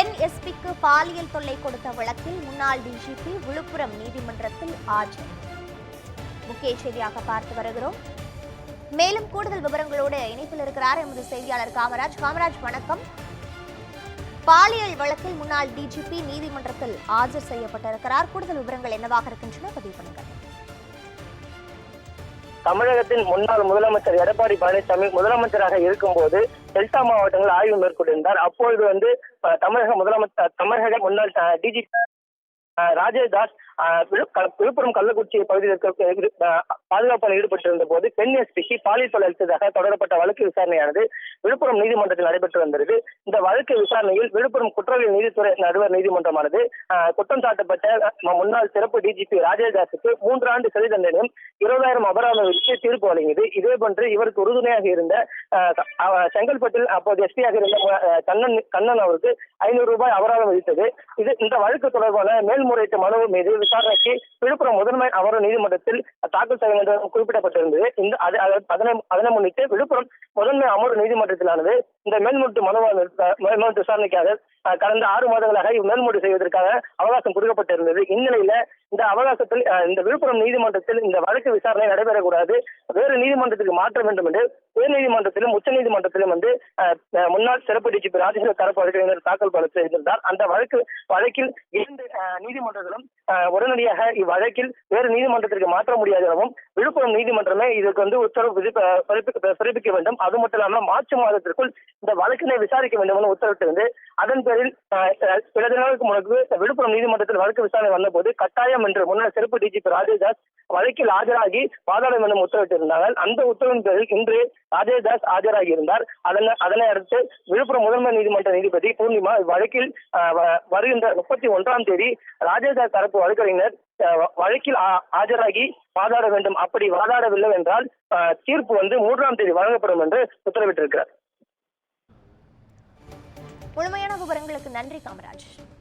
பெண் எஸ்பிக்கு பாலியல் தொல்லை கொடுத்த வழக்கில் முன்னாள் டிஜிபி விழுப்புரம் நீதிமன்றத்தில் ஆஜர். முக்கிய செய்தியாக பார்த்து வருகிறோம். மேலும் கூடுதல் விவரங்களோடு இணைப்பில் இருக்கிறார் எமது செய்தியாளர் காமராஜ். காமராஜ் வணக்கம். பாலியல் வழக்கில் முன்னாள் டிஜிபி நீதிமன்றத்தில் ஆஜர் செய்யப்பட்டிருக்கிறார். கூடுதல் விவரங்கள் என்னவாக இருக்கின்றன பதிவு பண்ணுங்கள். தமிழகத்தின் முன்னாள் முதலமைச்சர் எடப்பாடி பழனிசாமி முதலமைச்சராக இருக்கும்போது டெல்டா மாவட்டங்கள் ஆய்வு மேற்கொண்டிருந்தார். அப்பொழுது வந்து தமிழக முதலமைச்சர் தமிழக முன்னாள் டிஜிபி ராஜேஷ்தாஸ் விழுப்புரம் கள்ளக்குறிச்சி பகுதியில் இருக்க பாதுகாப்பில் ஈடுபட்டிருந்த போது பெண் எஸ்பிக்கு பாலியல் தொழில் அளித்ததாக தொடரப்பட்ட வழக்கு விசாரணையானது விழுப்புரம் நீதிமன்றத்தில் நடைபெற்று வந்தது இந்த வழக்கு விசாரணையில் விழுப்புரம் குற்றவியல் நீதித்துறை நடுவர் நீதிமன்றமானது குற்றம் சாட்டப்பட்ட முன்னாள் சிறப்பு டிஜிபி ராஜேஷ் மூன்றாண்டு மூன்று ஆண்டு சிறை தண்டனையும் இருபதாயிரம் அபராதம் விதித்து தீர்ப்பு வழங்கியது. இதே போன்று இவருக்கு உறுதுணையாக இருந்த செங்கல்பட்டில் அப்போது எஸ்பியாக இருந்த கண்ணன் கண்ணன் அவருக்கு ஐநூறு ரூபாய் அபராதம் விதித்தது. இது இந்த வழக்கு தொடர்பான மேல்முறையீட்டு மனு மீது விசாரணைக்கு விழுப்புரம் முதன்மை அமர்வு நீதிமன்றத்தில் தாக்கல் செய்ய வேண்டும் என்று குறிப்பிடப்பட்டிருந்தது. இந்த அதனை அதனை முன்னிட்டு விழுப்புரம் முதன்மை அமர்வு நீதிமன்றத்திலானது இந்த மேல்முறையீட்டு மனுவான விசாரணைக்காக கடந்த ஆறு மாதங்களாக மேல்முறை செய்வதற்காக அவகாசம் கொடுக்கப்பட்டிருந்தது. இந்நிலையில இந்த அவகாசத்தில் இந்த விழுப்புரம் நீதிமன்றத்தில் இந்த வழக்கு விசாரணை நடைபெறக்கூடாது. வேறு நீதிமன்றத்துக்கு மாற்ற வேண்டும் என்று உயர் நீதிமன்றத்திலும் உச்ச நீதிமன்றத்திலும் வந்து முன்னாள் சிறப்பு டிஜிபி ராஜேந்திர தரப்பு வழக்கறிஞர் தாக்கல் பண்ண செய்திருந்தார். அந்த வழக்கு வழக்கில் இரண்டு நீதிமன்றங்களும் உடனடியாக இவ்வழக்கில் வேறு நீதிமன்றத்திற்கு மாற்ற முடியாது எனவும் விழுப்புரம் நீதிமன்றமே இதற்கு வந்து உத்தரவு பிறப்பிக்க வேண்டும். அது மட்டும் இல்லாமல் மார்ச் மாதத்திற்குள் இந்த வழக்கினை விசாரிக்க வேண்டும் என உத்தரவிட்டிருந்து அதன் பேரில் சில தினங்களுக்கு முன்பு விழுப்புரம் நீதிமன்றத்தில் வழக்கு விசாரணை வந்தபோது கட்டாயம் என்று முன்னாள் சிறப்பு டிஜிபி ராஜேஷ் தாஸ் வழக்கில் ஆஜராகி வாதாட வேண்டும் உத்தரவிட்டிருந்தார்கள். அந்த உத்தரவின் பேரில் இன்று அஜய் தாஸ் ஆஜராகி இருந்தார். அதனை அதனை அடுத்து விழுப்புரம் முதன்மை நீதிமன்ற நீதிபதி பூர்ணிமா வழக்கில் வ- வருகின்ற முப்பத்தி ஒன்றாம் தேதி ராஜேஷ் தரப்பு வழக்கறிஞர் வழக்கில் ஆஜராகி வாதாட வேண்டும். அப்படி வாதாடவில்லை என்றால் தீர்ப்பு வந்து மூன்றாம் தேதி வழங்கப்படும் என்று உத்தரவிட்டிருக்கிறார். முழுமையான விவரங்களுக்கு நன்றி காமராஜ்.